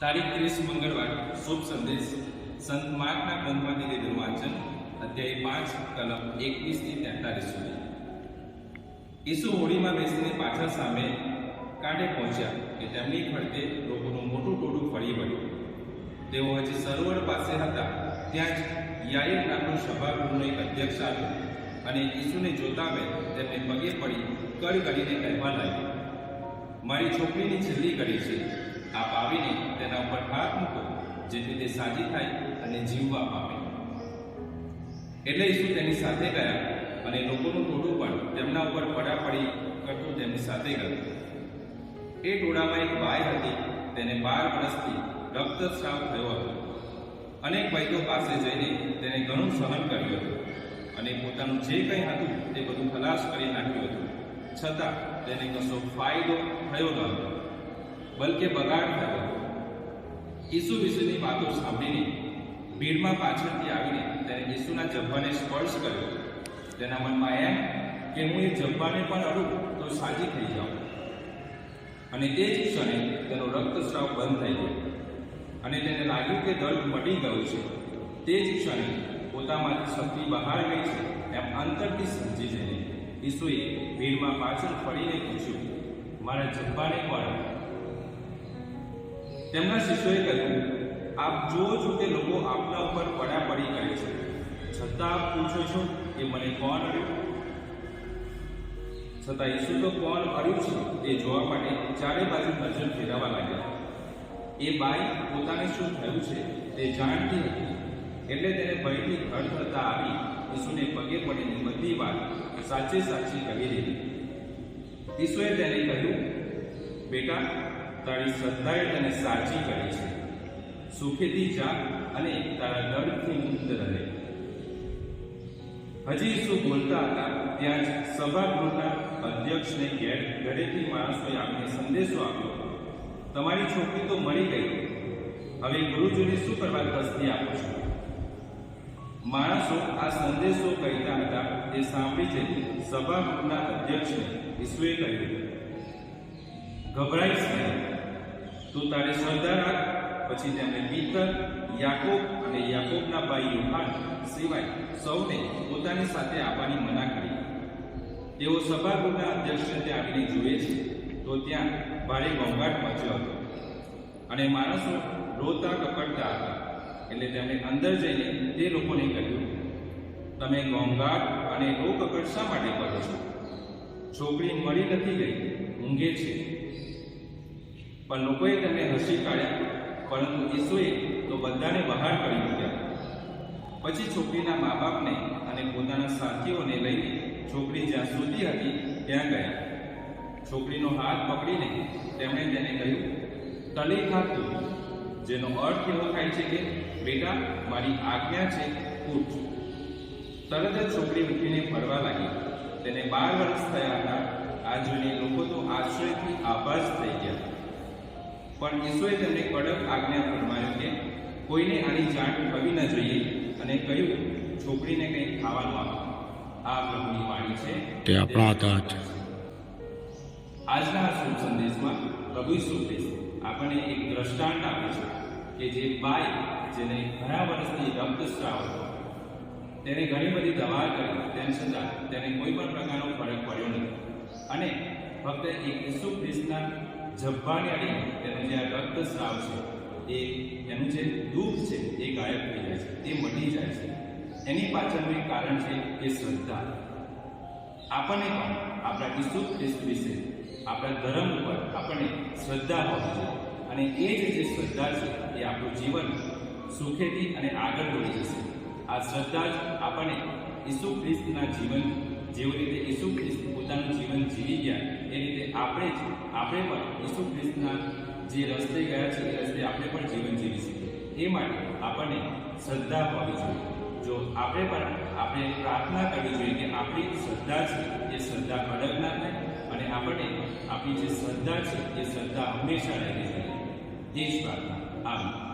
તારીખ ત્રીસ મંગળવાર, શુભ સંદેશ. સંત માર્કના ગ્રંથમાંથી લીધેલું વાંચન, અધ્યાય પાંચ, કલમ એકવીસથી તેતાલીસ સુધી. ઈસુ હોળીમાં બેસીને પાછળ સામે કાંઠે પહોંચ્યા કે તેમની ફરતે લોકોનું મોટું ટોળું ફરી વળ્યું. તેઓ હજી સરોવર પાસે હતા, ત્યાં જ યાઈર નામનું સભાગૃહનો એક અધ્યક્ષ આવ્યો અને ઈસુને જોતા મેં તેમને પગે પડી કડ કરીને કહેવા લાગ્યો, મારી છોકરીની છેલ્લી ઘડી છે. આપ આવીને તેના ઉપર હાથ મૂકો, જેથી તે સાજી થાય અને જીવવા પામે. એટલે ઈસુ તેની સાથે ગયા અને લોકોનું ટોળું પણ તેમના ઉપર પડાપડી કરતું તેમની સાથે ગયું. એ ટોળામાં એક બાઈ હતી, તેને બાર વર્ષથી રક્તસ્રાવ થયો હતો. અનેક વૈદ્યો પાસે જઈને તેને ઘણું સહન કર્યું હતું અને પોતાનું જે કંઈ હતું તે બધું ખલાસ કરી નાખ્યું હતું. છતાં તેને કશો ફાયદો થયો ન હતો. બલકે બગાડ થયો ઈસુ વિશેની વાતો સાંભળીને ભીડમાં પાછળથી આવીને તેને ઈસુના જબ્બાને સ્પર્શ કર્યો તેના મનમાં એમ કે હું એ જબ્બાને પણ અડું તો સાજી થઈ જાઉં અને તે જ ક્ષણે તેનો રક્તસ્રાવ બંધ થઈ ગયો અને તેને લાગ્યું કે દર્દ મટી ગયું છે. તે જ ક્ષણે પોતામાંથી શક્તિ બહાર ગઈ છે એમ અંતરથી સમજી જઈને ઈસુએ ભીડમાં પાછળ ફરીને પૂછ્યું, મારા જબ્બાને કોણ તેમના શિષ્યોએ કહ્યું, આપ જુઓ છો કે લોકો આપના ઉપર પડાપડી કરે છે. છતાં આપ પૂછો છો કે મને કોણ અડ્યું? છતાં ઈસુ તો કોણ અડ્યું છે તે જોવા માટે ચારે બાજુ નજર ફેરવવા લાગ્યા. એ બાઈ પોતાને શું થયું છે તે જાણતી હતી એટલે તેને ભયથી ઘર થતા આવી ઈસુને પગે પડીને બધી વાત સાચે સાચી કહી દીધી. ઈસુએ તેને કહ્યું, બેટા તારી સત્તાએ તને સાચી કરી છે. સુખેથી જા અને તારા દર્દથી મુક્ત રહે. હજી શું બોલતા હતા? ત્યાં જ સભાગૃહના અધ્યક્ષને ઘેર ઘરેથી માણસોએ આવીને સંદેશો આપ્યો. તમારી છોકરી તો મળી ગઈ. હવે ગુરુજીને શું કરવા તસ્દી આપો છો? માણસો આ સંદેશો કહેતા હતા તે સાંભળી જઈ સભાગૃહના અધ્યક્ષને ઈસુએ કહ્યું, ગભરાઈશ નહીં. તું તારે શ્રદ્ધા રાખ, પછી તેમણે પિતર યાકોબ અને યાકોબના ભાઈ યોહાન સિવાય સૌને પોતાની સાથે આવવાની મના કરી. તેઓ સભાગૃહના અધ્યક્ષને ત્યાં આવીને જુએ છે, તો ત્યાં ભારે ઘોંઘાટ મચ્યો હતો. અને માણસો રોતા કકડતા હતા, એટલે તેમણે અંદર જઈને તે લોકોને કહ્યું, તમે ઘોંઘાટ અને રોકકડ શા માટે કરો છો? છોકરી મળી નથી ગઈ, ઊંઘે છે. પણ લોકોએ તેમને હસી કાઢ્યા પરંતુ ઈસુએ તો બધાને બહાર કરી દીધા પછી છોકરીના મા બાપને અને પોતાના સાથીઓને લઈને છોકરી જ્યાં સુધી હતી, ત્યાં ગયા. છોકરીનો હાથ પકડીને તેમણે તેને કહ્યું, તલી ખાતું. જેનો અર્થ એવો થાય છે કે, બેટા, મારી આજ્ઞા છે ઉઠ તરત જ છોકરી ઉઠીને ફરવા લાગી. તેને બાર વર્ષ થયા હતા. આ જોઈને લોકો તો આશ્ચર્યથી આભાસ થઈ ગયા. પણ ઈસુએ તેમને કડક આજ્ઞા ફરમાયો કે કોઈને આની જાણ થવી ન જોઈએ અને કહ્યું છોકરીને કંઈક ખાવાનું આપો. આ પ્રભુની વાણી છે. તે આપણા હતા આજના શુભ સંદેશમાં પ્રભુ ઈસુ ખ્રિસ્ત આપણને એક દ્રષ્ટાંત આપે છે કે જે બાઈ જેને ઘણા વર્ષથી રક્તસ્રાવ હતો. તેને ઘણી બધી દવા કરી તેમ છતાં તેને કોઈ પણ પ્રકારનો ફરક પડ્યો નથી. અને ફક્ત એક ઈસુ ખ્રિસ્તના જબ્બાને અડીને તેનું જે આ રક્તસ્રાવ છે, એ એનું જે દુઃખ છે, એ ગાયબ થઈ જાય છે તે મટી જાય છે. એની પાછળનું એક કારણ છે કે શ્રદ્ધા. આપણને પણ આપણા ઈસુ ખ્રિસ્ત વિશે, આપણા ધર્મ ઉપર આપણને શ્રદ્ધા હોવી જોઈએ. અને એ જ જે શ્રદ્ધા છે, એ આપણું જીવન સુખેથી અને આગળ વધી જશે. આ શ્રદ્ધા જ આપણને ઈસુ ખ્રિસ્તના જીવન, જેવી રીતે ઈસુ ખ્રિસ્ત પોતાનું જીવન જીવી ગયા આપણે જ, આપણે પણ ઈસુ ખ્રિસ્તના જે રસ્તે ગયા છે, એ રસ્તે આપણે પણ જીવન જીવી શકીએ. એ માટે આપણને શ્રદ્ધા હોવી જોઈએ. જો આપણે પણ આપણે પ્રાર્થના કરવી જોઈએ કે આપણી શ્રદ્ધા છે, એ શ્રદ્ધા અડગ ના થાય અને આપણને આપણી જે શ્રદ્ધા છે, એ શ્રદ્ધા હંમેશા રહેવી જોઈએ. એ જ પ્રાર્થના આમ